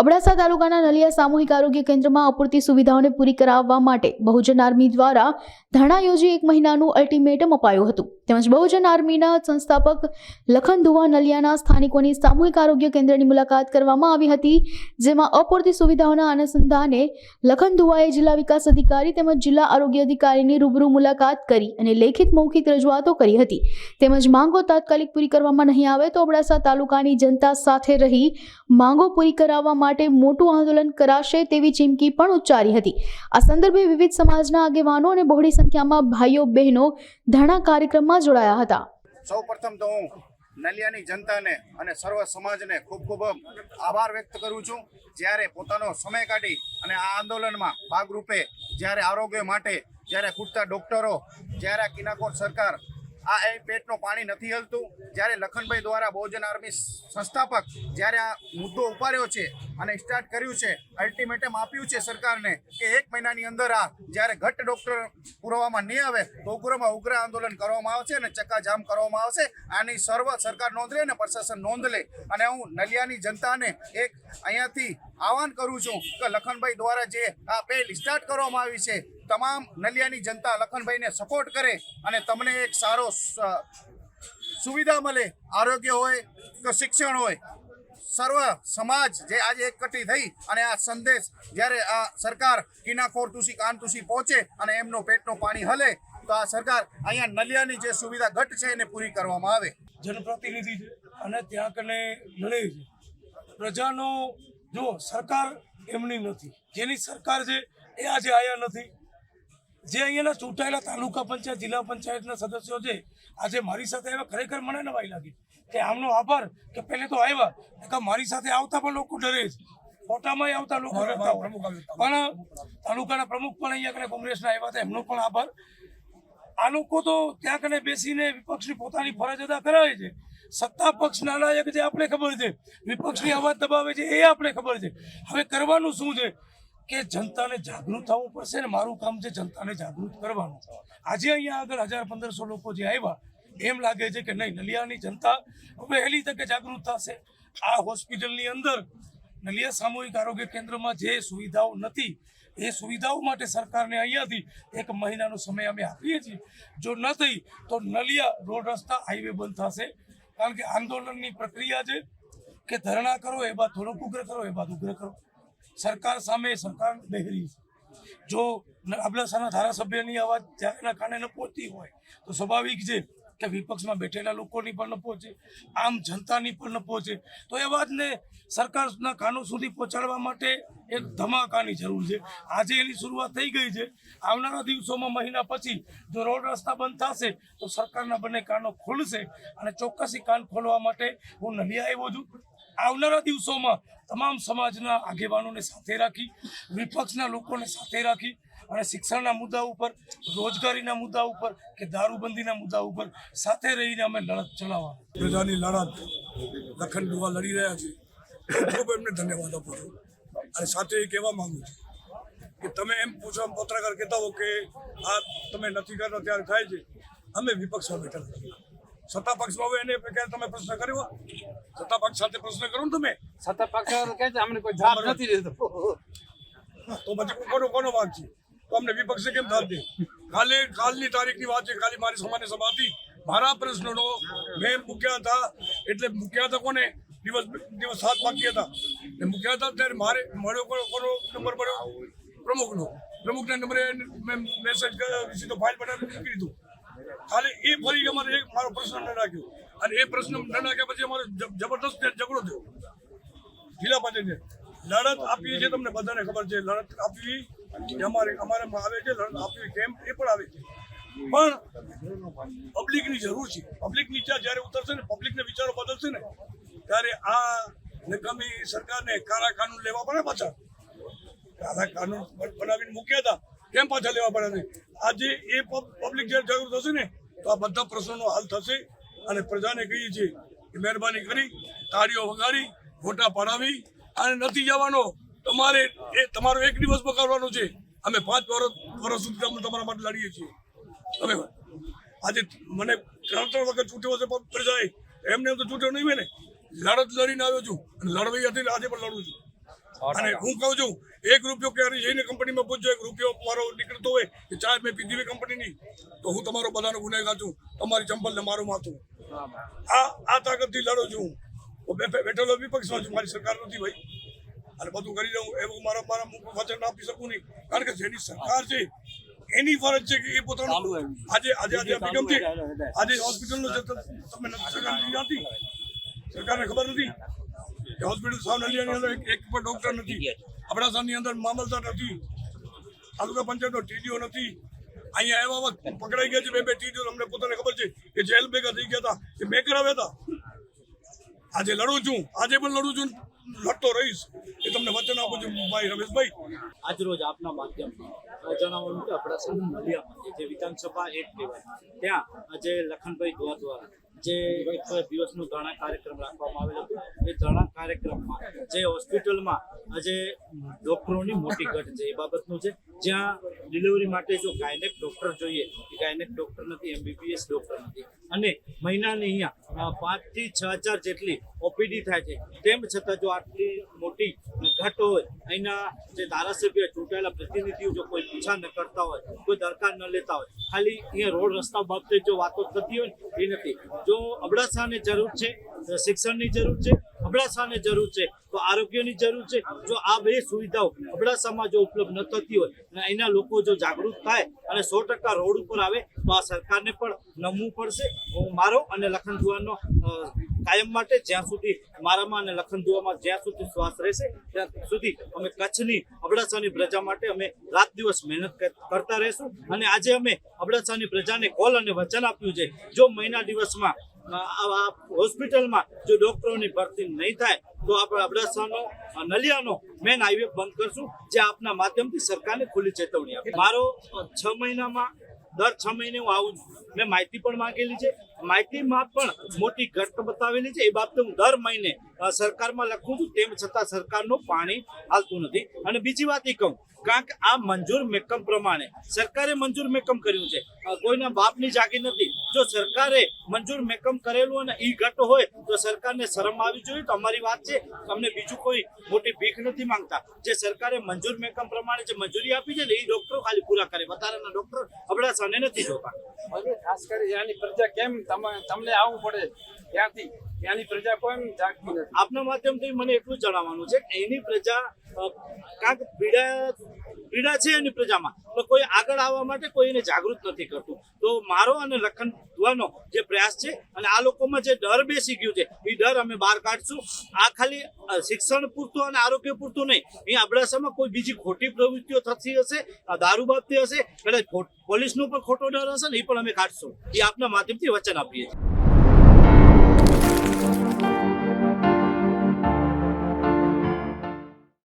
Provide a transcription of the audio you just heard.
અબડાસા તાલુકાના નલિયા સામૂહિક આરોગ્ય કેન્દ્રમાં અપૂરતી સુવિધાઓને પૂરી કરાવવા માટે બહુજન આર્મી દ્વારા ધરણા યોજી એક મહિનાનું અલ્ટિમેટમ અપાયું હતું. તેમજ બહુજન આર્મીના સંસ્થાપક લખન ધુવા નલિયાના સ્થાનિકોની સામૂહિક આરોગ્ય કેન્દ્રની મુલાકાત કરવામાં આવી હતી, જેમાં અપૂરતી સુવિધાઓના અનુસંધાને લખન ધુવાએ જિલ્લા વિકાસ અધિકારી તેમજ જિલ્લા આરોગ્ય અધિકારીની રૂબરૂ મુલાકાત કરી અને લેખિત મૌખિક રજૂઆતો કરી હતી. તેમજ માંગો તાત્કાલિક પૂરી કરવામાં નહીં આવે તો અબડાસા તાલુકાની જનતા સાથે રહી માંગો પૂરી કરાવવા માટે મોટું આંદોલન કરાશે તેવી ચીમકી પણ ઉચ્ચારી હતી. આ સંદર્ભે વિવિધ સમાજના આગેવાનો અને બહોળી સંખ્યામાં ભાઈઓ બહેનો ધરણા કાર્યક્રમમાં જોડાયા હતા. સૌ પ્રથમ તો હું નલિયાની જનતાને અને સર્વ સમાજને ખૂબ ખૂબ આભાર વ્યક્ત કરું છું. જ્યારે પોતાનો સમય કાઢી અને આ આંદોલનમાં ભાગરૂપે જ્યારે આરોગ્ય માટે જ્યારે ખૂટતા ડૉક્ટરો, જ્યારે કિનાકોર સરકાર આ એ પેટનું પાણી નથી હલતું. જ્યારે લખનભાઈ દ્વારા બહુજન આર્મી સંસ્થાપક જ્યારે આ મુદ્દો ઉપાડ્યો છે અને સ્ટાર્ટ કર્યું છે અલ્ટિમેટમ આપ્યું છે સરકારને કે એક મહિનાની અંદર આ જ્યારે ઘટ ડોક્ટર પુરવામાં નહીં આવે, તો ઉગ્રમાં ઉગ્ર આંદોલન કરવામાં આવશે અને ચક્કાજામ કરવામાં આવશે. આની સર્વ સરકાર નોંધ લે અને પ્રશાસન નોંધ લે. અને હું નલિયાની જનતાને એક અહીંયાથી આહવાન કરું છું કે લખનભાઈ દ્વારા જે આ પહેલ સ્ટાર્ટ કરવામાં આવી છે, તમામ નલિયાની જનતા લખનભાઈને સપોર્ટ કરે અને તમને એક સારો સુવિધા મળે, આરોગ્ય હોય કે શિક્ષણ હોય. સર્વ સમાજ જે આજે એકઠી થઈ અને આ સંદેશ જ્યારે આ સરકાર કિનાખોર તુસી, કાન તુસી પહોંચે અને એમનો પેટનું પાણી હલે, તો આ સરકાર અહીંયા નલિયાની જે સુવિધા ઘટ છે એને પૂરી કરવામાં આવે. જનપ્રતિનિધિ છે અને ત્યાં કને લડે છે. પ્રજાનો જો સરકાર એમની નથી. જેની સરકાર છે એ આજે આયા નથી. જે અહીંયાના ચૂંટાયેલા તાલુકા પંચાયત જિલ્લા પંચાયતના સદસ્યો છે આજે મારી સાથે આવ્યા. ખરેખર મને નવાઈ લાગી. કે આમનો આભાર કે પહેલે તો આવ્યા કે મારી સાથે આવતા પણ લોકો ડરે છે. ફોટામાં આવતા લોકો ડરતા હોય. પણ તાલુકાના પ્રમુખ પણ અહીંયા કોંગ્રેસના આવ્યા હતા. એમનો પણ આભાર. આ લોકો તો ત્યાં કને બેસીને વિપક્ષની પોતાની ફરજ અદા કરાવે છે. સત્તા પક્ષ નાલાયક જે આપણે ખબર છે. વિપક્ષની અવાજ દબાવે છે એ આપણે ખબર છે. હવે કરવાનું શું છે? કે જનતાને જાગૃત થવું પડશે ને મારું કામ છે જનતાને જાગૃત કરવાનું. આજે અહીંયા આગળ હજાર પંદરસો લોકો જે આવ્યા, એમ લાગે છે કે નહીં, નલિયાની જનતા વહેલી તકે જાગૃત થશે. આ હોસ્પિટલની અંદર નલિયા સામૂહિક આરોગ્ય કેન્દ્રમાં જે સુવિધાઓ નથી એ સુવિધાઓ માટે સરકારને અહીંયાથી એક મહિનાનો સમય અમે આપીએ છીએ. જો ન થઈ તો નલિયા રોડ રસ્તા હાઈવે બંધ થશે. કારણ કે આંદોલનની પ્રક્રિયા છે કે ધરણા કરો, એ બાદ થોડોક ઉગ્ર કરો, એ બાદ ઉગ્ર કરો. સરકાર સામે, સરકાર બહેરી છે. જો અબડાસાના ધારાસભ્યની અવાજ ત્યાંના કાને ન પહોંચતી હોય તો સ્વાભાવિક છે કે વિપક્ષમાં બેઠેલા લોકોની પણ ન પહોંચે, આમ જનતાની પણ ન પહોંચે. તો એ વાતને સરકારના કાનો સુધી પહોંચાડવા માટે એક ધમાકાની જરૂર છે. આજે એની શરૂઆત થઈ ગઈ છે. આવનારા દિવસોમાં મહિના પછી જો રોડ રસ્તા બંધ થશે, તો સરકારના બંને કાનો ખોલશે અને ચોક્કસી કાન ખોલવા માટે હું નલિયા આવ્યો છું. આવનારા દિવસોમાં તમામ સમાજના આગેવાનોને સાથે રાખી, વિપક્ષના લોકોને સાથે રાખી અને શિક્ષણના મુદ્દા ઉપર રોજગારીના મુદ્દા ઉપર કે દારૂબંધીના મુદ્દા ઉપર સાથે રહીને અમે લડત ચલાવવા પ્રજાની લડત લખન દુવા લડી રહ્યા છે. ખૂબ એમને ધન્યવાદ આપું છું. અને સાથે એ કહેવા માંગુ છું કે તમે એમ પૂછવા પત્રકાર કહેતા હો કે આ તમે નથી કરતા ત્યારે થાય છે. અમે વિપક્ષમાં બેઠા નથી સત્તા પક્ષમાં હોય એને ક્યારે તમે પ્રશ્ન કર્યો સત્તા પક્ષ સાથે પ્રશ્ન કરો ને તમે. સત્તા પક્ષ અમને કોઈ જવાબ નથી દેતો. તો પછી કોનો કોનો વાંક છે? તો અમને વિપક્ષે કેમ થાત કાલે કાલની તારીખની વાત છે ખાલી મારી સામાન્ય સભા હતી. મારા પ્રશ્નનો મેં મૂક્યા હતા, એટલે મૂક્યા હતા કોને? દિવસ દિવસ સાત બાકી હતા. ને મૂક્યા હતા ત્યારે મારે મળ્યો કોનો નંબર મળ્યો? પ્રમુખનો. પ્રમુખના નંબરે મેં મેસેજ સીધો ફાઇલ બનાવી મૂકી દીધું. ખાલી એ ફરી અમારે એક મારો પ્રશ્ન ન રાખ્યો અને એ પ્રશ્ન ન રાખ્યા પછી અમારે જબરદસ્ત ઝઘડો થયો. જિલ્લા પંચાયતે લડત આપીએ છે તમને બધાને ખબર છે. લડત આપવી અમારે અમારે આવે છે લડત આપવી કેમ એ પણ આવે છે. પણ પબ્લિકની જરૂર છે. પબ્લિક નીચે જ્યારે ઉતરશે ને, પબ્લિકને વિચારો બદલશે ને, ત્યારે આ નકામી સરકારને કારા કાનૂન લેવા પડે પાછા. કારા કાનૂન બનાવીને મૂક્યા હતા. કેમ પાછા લેવા પડે છે આજે એ પબ્લિક જ્યારે જાગૃત થશે ને, તો આ બધા પ્રશ્નોનો હલ થશે. અને પ્રજાને કહીએ છીએ કે મહેરબાની કરી, તાળીઓ વગાડી ફોટા પડાવી અને નથી જવાનો તમારે એ તમારો એક દિવસ પકડવાનો છે. અમે પાંચ વર્ષ વર્ષ સુધી અમે તમારા માટે લડીએ છીએ. તમે આજે મને ત્રણ ત્રણ વખત છૂટ્યો હશે પણ પ્રજાએ એમને એમ તો છૂટ્યો નહીં ને. લડત લડીને આવ્યો છું અને લડવાઈ હતી આજે પણ લડું છું. અને હું કહું છું, એક રૂપિયો ક્યારે જઈને કંપનીમાં પૂછજો એક રૂપિયો મારો નીકળતો હોય કે ચાર મેં પીધી હોય કંપનીની, તો હું તમારો બધાનો ગુનેગાર છું. તમારી ચંપલ ને મારું માથું. આ આ તાકાતથી લડું છું. હું બેઠેલો વિપક્ષમાં છું, મારી સરકાર નથી ભાઈ. અને બધું કરી દઉં એવું મારા મારા વચન આપી શકું નહીં. કારણ કે જેની સરકાર છે એની ફરજ છે કે એ પોતાનું આજે આજે આજે અભિગમ છે. આજે હોસ્પિટલનો તમે નથી સરકારને ખબર નથી? કે હોસ્પિટલ સાવ નલિયાની અંદર એક પણ ડોક્ટર નથી. અબડાસાની અંદર મામલતદાર નથી. તાલુકા પંચાયતનો ટીડીઓ નથી. અહીંયા એવા વખત પકડાઈ ગયા છે બે બે ટીડીઓ અમને પોતાને ખબર છે કે જેલ ભેગા થઈ ગયા હતા. કે મેં કરાવ્યા હતા. આજે લડું છું. આજે પણ લડું છું. લડતો રહીશ. એ તમને વચન આપું છું. ભાઈ રમેશભાઈ. આજરોજ આપના માધ્યમથી જણાવવાનું કે અબડાસાના નલિયામાં જે વિધાનસભા એક કહેવાય. ત્યાં આજે લખનભાઈ દુઆ દ્વારા જે એક દિવસનો ધરણા કાર્યક્રમ રાખવામાં આવેલો હતો. એ ધરણા કાર્યક્રમમાં જે હોસ્પિટલમાં આજે ડોક્ટરોની મોટી ઘટ છે, એ બાબતનું છે. જ્યાં ડિલિવરી માટે જો ગાયનેક ડોક્ટર જોઈએ, એ ગાયનેક ડોક્ટર નથી, એમબીબીએસ ડોક્ટર નથી. અને મહિનાની અહીંયા પાંચથી છ હજાર જેટલી ઓપીડી થાય છે. તેમ છતાં જો આટલી મોટી ઘટ હોય અહીંના જે ધારાસભ્ય ચૂંટાયેલા પ્રતિનિધિઓ જો કોઈ પૂછા ન કરતા હોય કોઈ દરકાર ન લેતા હોય ખાલી અહીંયા રોડ રસ્તા બાબતે જો વાતો થતી હોય એ નથી. જો અબડાસાને જરૂર છે શિક્ષણની જરૂર છે અબડાસાને જરૂર છે તો આરોગ્યની જરૂર છે જો આ બે સુવિધાઓ અબડાસામાં જો ઉપલબ્ધ ન થતી હોય અને અહીંના લોકો જો જાગૃત થાય અને સો ટકા રોડ ઉપર આવે તો આ સરકારને પણ નમવું પડશે. મારો અને લખન અ, કાયમ માટે જ્યાં સુધી મારામાં અને લખનદુઆમાં જ્યાં સુધી શ્વાસ રહેશે ત્યાં સુધી અમે કચ્છની અબડાસાની પ્રજા માટે અમે રાત દિવસ મહેનત કરતા રહેશું. અને આજે અમે અબડાસાની પ્રજાને કોલ અને વચન આપ્યું છે જો મહિના દિવસમાં અ, આ હોસ્પિટલમાં જો ડોક્ટરોની ભરતી નહીં થાય તો આપણે અબડાસાનો નલિયાનો મેન હાઈવે બંધ કરશું જે આપના માધ્યમથી સરકારને ખુલ્લી ચેતવણી આપે. મારો છ મહિનામાં દર છ મહિને હું આવું છું. મેં માહિતી પણ માંગેલી છે. માહિતીમાં પણ મોટી ઘટ બતાવેલી છે. એ બાબતે હું દર મહિને સરકારમાં લખું છું. તેમ છતાં સરકારનું પાણી હાલતું નથી. અને બીજી વાત એ કહું, કારણ કે આ મંજૂર મેકમ પ્રમાણે સરકારે મંજૂર મેકમ કર્યું છે. કોઈના બાપની જાગી નથી. જો સરકારે મંજૂર મેકમ કરેલું અને ઈ ઘટ હોય, તો સરકારને શરમ આવી જોઈએ. તો અમારી વાત છે, અમને બીજું કોઈ મોટી ભીખ નથી માંગતા. જે સરકારે મંજૂર મેકમ પ્રમાણે જે મંજૂરી આપી છે ને એ ડોક્ટરો ખાલી પૂરા કરે. વધારાના ડોક્ટર અબડાસાને નથી જોતા. ખાસ કરી ત્યાંની પ્રજા કેમ તમે- તમને આવવું પડે ત્યાંથી ત્યાંની પ્રજા કેમ જાગતી નથી. આપના માધ્યમથી મને એટલું જણાવવાનું છે કે એની પ્રજા કાંક પીડા પીડા છે એની પ્રજામાં તો કોઈ આગળ આવવા માટે કોઈ એને જાગૃત નથી કરતું. તો મારો અને લખન દુઆનો જે પ્રયાસ છે અને આ લોકોમાં જે ડર બેસી ગયું છે, એ ડર અમે બહાર કાઢશું. આ ખાલી શિક્ષણ પૂરતું અને આરોગ્ય પૂરતું નહીં, એ અબડાસામાં કોઈ બીજી ખોટી પ્રવૃત્તિઓ થતી હશે દારૂ બાબતે હશે, કદાચ પોલીસનો પણ ખોટો ડર હશે ને, એ પણ અમે કાઢશું. એ આપના માધ્યમથી વચન આપીએ છીએ.